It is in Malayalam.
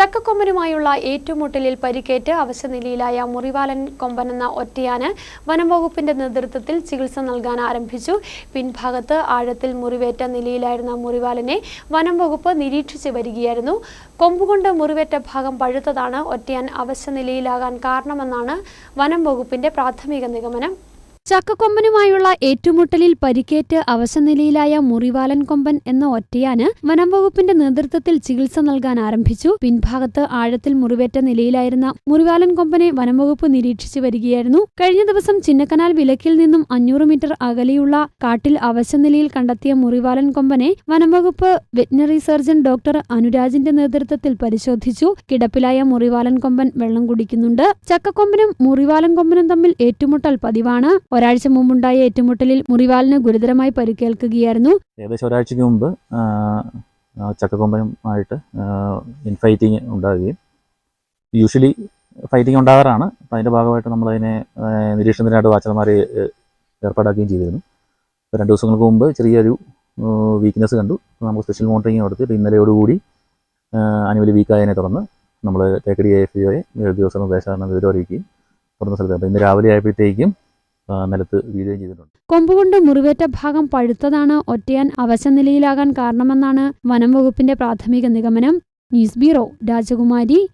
ചക്കക്കൊമ്പനുമായുള്ള ഏറ്റുമുട്ടലിൽ പരിക്കേറ്റ് അവശനിലയിലായ മുറിവാലൻ കൊമ്പൻ എന്ന ഒറ്റയാന് വനംവകുപ്പിന്റെ നേതൃത്വത്തിൽ ചികിത്സ നൽകാൻ ആരംഭിച്ചു. പിൻഭാഗത്ത് ആഴത്തിൽ മുറിവേറ്റ നിലയിലായിരുന്ന മുറിവാലനെ വനംവകുപ്പ് നിരീക്ഷിച്ച് വരികയായിരുന്നു. കൊമ്പുകൊണ്ട് മുറിവേറ്റ ഭാഗം പഴുത്തതാണ്. ഒറ്റയാൻ അവശനിലയിലാകാൻ കാരണമെന്നാണ് വനംവകുപ്പിന്റെ പ്രാഥമിക നിഗമനം. ചക്കക്കൊമ്പനുമായുള്ള ഏറ്റുമുട്ടലിൽ പരിക്കേറ്റ് അവശനിലയിലായ മുറിവാലൻ കൊമ്പൻ എന്ന ഒറ്റയാന് വനം വകുപ്പിന്റെ നേതൃത്വത്തിൽ ചികിത്സ നൽകാൻ ആരംഭിച്ചു. പിൻഭാഗത്ത് ആഴത്തിൽ മുറിവേറ്റ നിലയിലായിരുന്ന മുറിവാലൻ കൊമ്പനെ വനംവകുപ്പ് നിരീക്ഷിച്ചു വരികയായിരുന്നു. കഴിഞ്ഞ ദിവസം ചിന്നക്കനാൽ വിലക്കിൽ നിന്നും അഞ്ഞൂറ് മീറ്റർ അകലെയുള്ള കാട്ടിൽ അവശനിലയിൽ കണ്ടെത്തിയ മുറിവാലൻ കൊമ്പനെ വനംവകുപ്പ് വെറ്റിനറി സർജൻ ഡോക്ടർ അനുരാജിന്റെ നേതൃത്വത്തിൽ പരിശോധിച്ചു. കിടപ്പിലായ മുറിവാലൻ കൊമ്പൻ വെള്ളം കുടിക്കുന്നുണ്ട്. ചക്കക്കൊമ്പനും മുറിവാലൻ കൊമ്പനും തമ്മിൽ ഏറ്റുമുട്ടൽ പതിവാണ്. ഒരാഴ്ച മുമ്പുണ്ടായ ഏറ്റുമുട്ടലിൽ മുറിവാലിന് ഗുരുതരമായി പരിക്കേൽക്കുകയായിരുന്നു. ഏകദേശം ഒരാഴ്ചയ്ക്ക് മുമ്പ് ചക്കക്കൊമ്പനുമായിട്ട് ഇൻഫൈറ്റിങ് ഉണ്ടാകുകയും യൂഷ്വലി ഫൈറ്റിംഗ് ഉണ്ടാകാറാണ്. അപ്പം അതിന്റെ ഭാഗമായിട്ട് നമ്മളതിനെ നിരീക്ഷണത്തിനായിട്ട് വാച്ചർമാരെ ഏ, ഏർപ്പാടാക്കുകയും ചെയ്തിരുന്നു. രണ്ട് ദിവസങ്ങൾക്ക് മുമ്പ് ചെറിയൊരു വീക്ക്നെസ് കണ്ടു. നമുക്ക് സ്പെഷ്യൽ മോണിറ്ററിങ് ഇപ്പോൾ ഇന്നലെയോടുകൂടി അനുവലി വീക്കായതിനെ തുടർന്ന് നമ്മൾ തേക്കടി എഫ് ഒയെ ദിവസം നിർദ്ദേശം വിവരം അറിയിക്കുകയും തുറന്ന സ്ഥലത്ത് അപ്പോൾ ഇന്ന് രാവിലെ ആയപ്പോഴത്തേക്കും നിലത്ത് വീഴുകയും ചെയ്തിട്ടുണ്ട്. കൊമ്പുകൊണ്ട് മുറിവേറ്റ ഭാഗം പഴുത്തതാണ്. ഒറ്റയാൻ അവശനിലയിലാകാൻ കാരണമെന്നാണ് വനം വകുപ്പിന്റെ പ്രാഥമിക നിഗമനം. ന്യൂസ് ബ്യൂറോ രാജകുമാരി.